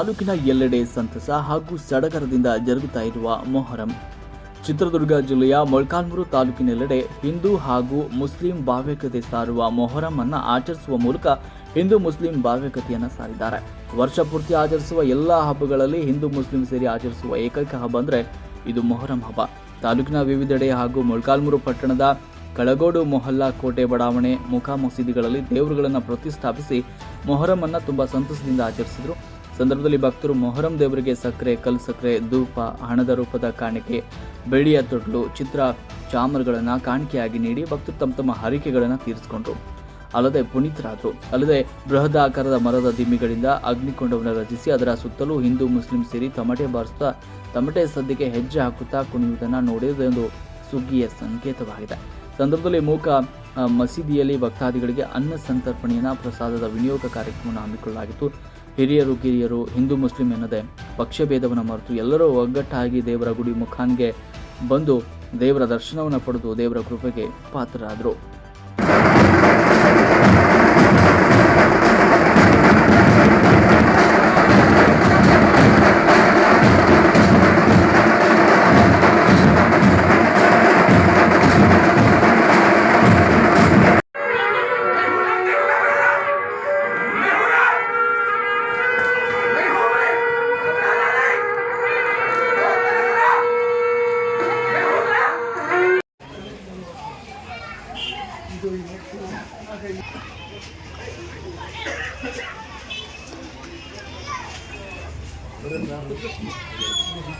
ತಾಲೂಕಿನ ಎಲ್ಲೆಡೆ ಸಂತಸ ಹಾಗೂ ಸಡಗರದಿಂದ ಜರುಗುತ್ತಾ ಇರುವ ಮೊಹರಂ. ಚಿತ್ರದುರ್ಗ ಜಿಲ್ಲೆಯ ಮೊಳಕಾಲ್ಮೂರು ತಾಲೂಕಿನೆಲ್ಲೆಡೆ ಹಿಂದೂ ಹಾಗೂ ಮುಸ್ಲಿಂ ಭಾವ್ಯಕತೆ ಸಾರುವ ಮೊಹರಂ ಅನ್ನ ಆಚರಿಸುವ ಮೂಲಕ ಹಿಂದೂ ಮುಸ್ಲಿಂ ಭಾವ್ಯಕತೆಯನ್ನು ಸಾರಿದ್ದಾರೆ. ವರ್ಷ ಪೂರ್ತಿ ಆಚರಿಸುವ ಎಲ್ಲ ಹಬ್ಬಗಳಲ್ಲಿ ಹಿಂದೂ ಮುಸ್ಲಿಂ ಸೇರಿ ಆಚರಿಸುವ ಏಕೈಕ ಹಬ್ಬ ಅಂದರೆ ಇದು ಮೊಹರಂ ಹಬ್ಬ. ತಾಲೂಕಿನ ವಿವಿಧೆಡೆ ಹಾಗೂ ಮೊಳಕಾಲ್ಮೂರು ಪಟ್ಟಣದ ಕಳಗೋಡು ಮೊಹಲ್ಲಾ ಕೋಟೆ ಬಡಾವಣೆ ಮುಖಾ ಮಸೀದಿಗಳಲ್ಲಿ ದೇವರುಗಳನ್ನು ಪ್ರತಿಷ್ಠಾಪಿಸಿ ಮೊಹರಂ ಅನ್ನು ತುಂಬಾ ಸಂತಸದಿಂದ ಆಚರಿಸಿದರು. ಸಂದರ್ಭದಲ್ಲಿ ಭಕ್ತರು ಮೊಹರಂ ದೇವರಿಗೆ ಸಕ್ಕರೆ ಕಲ್ ಸಕ್ಕರೆ, ಧೂಪ, ಹಣದ ರೂಪದ ಕಾಣಿಕೆ, ಬೆಳ್ಳಿಯ ತೊಟ್ಲು, ಚಿತ್ರ ಚಾಮರಗಳನ್ನು ಕಾಣಿಕೆಯಾಗಿ ನೀಡಿ ಭಕ್ತರು ತಮ್ಮ ತಮ್ಮ ಹರಿಕೆಗಳನ್ನು ತೀರಿಸಿಕೊಂಡರು. ಅಲ್ಲದೆ ಪುನೀತರಾದರು, ಅಲ್ಲದೆ ಬೃಹದಾಕಾರದ ಮರದ ದಿಮ್ಮಿಗಳಿಂದ ಅಗ್ನಿಕೊಂಡವನ್ನು ರಚಿಸಿ ಅದರ ಸುತ್ತಲೂ ಹಿಂದೂ, ಮುಸ್ಲಿಂ ಸೇರಿ ತಮಟೆ ಬಾರಿಸುತ್ತಾ, ತಮಟೆ ಸದ್ಯಕ್ಕೆ ಹೆಜ್ಜೆ ಹಾಕುತ್ತಾ ಕುಣಿಯುವುದನ್ನು ನೋಡುವುದೊಂದು ಸುಗ್ಗಿಯ ಸಂಕೇತವಾಗಿದೆ. ಸಂದರ್ಭದಲ್ಲಿ ಮೂಕ ಮಸೀದಿಯಲ್ಲಿ ಭಕ್ತಾದಿಗಳಿಗೆ ಅನ್ನ ಸಂತರ್ಪಣೆಯನ್ನು ಪ್ರಸಾದದ ವಿನಿಯೋಗ ಕಾರ್ಯಕ್ರಮವನ್ನು ಹಮ್ಮಿಕೊಳ್ಳಲಾಗಿತ್ತು. ಹಿರಿಯರು, ಕಿರಿಯರು, ಹಿಂದೂ, ಮುಸ್ಲಿಂ ಎನ್ನದೆ ಪಕ್ಷಭೇದವನ್ನು ಮರೆತು ಎಲ್ಲರೂ ಒಗ್ಗಟ್ಟಾಗಿ ದೇವರ ಗುಡಿ ಮುಖಾನ್ಗೆ ಬಂದು ದೇವರ ದರ್ಶನವನ್ನು ಪಡೆದು ದೇವರ ಕೃಪೆಗೆ ಪಾತ್ರರಾದರು. Thank you.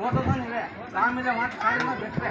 ಓಟೋದಲ್ಲಿ ರಾಮಿದ ಮಾತು ಕಾರ್ಯ ಬೆಟ್ಟರೆ